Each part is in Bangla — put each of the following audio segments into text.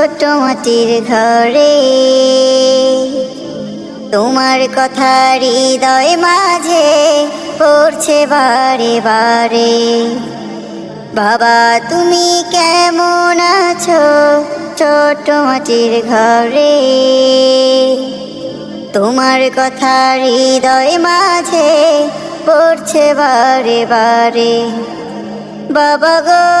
ছোট মাটির ঘরে। তোমার কথা হৃদয় মাঝে পড়ছে বারে বারে। বাবা, তুমি কেমন আছো ছোট মাটির ঘরে? তোমার কথা হৃদয় মাঝে পড়ছে বারে বারে। বাবা গো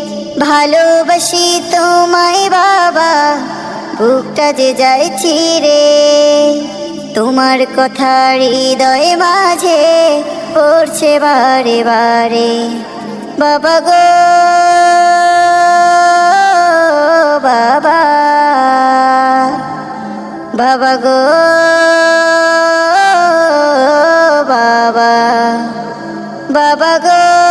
ভালোবাসি তোমায় বাবা, বুকটা যে যাই ছিড়ে। তোমার কথা হৃদয় মাঝে পড়ছে বারে বারে। বাবা গো, বাবা বাবা গো, বাবা বাবা গো।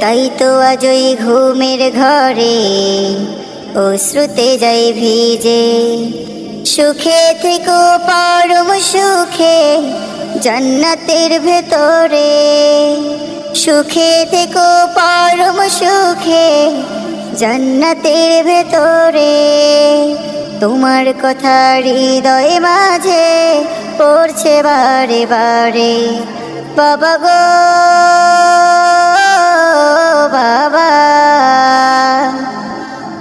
তাই তো আজ ওই ঘুমের ঘরে অশ্রুতে যাই ভিজে। সুখে থেকো, পরম সুখে, জান্নাতের ভেতরে। সুখে থেকো, পরম সুখে, জান্নাতের ভেতরে। তোমার কথা হৃদয় মাঝে পড়ছে বারে বারে। বাবা গো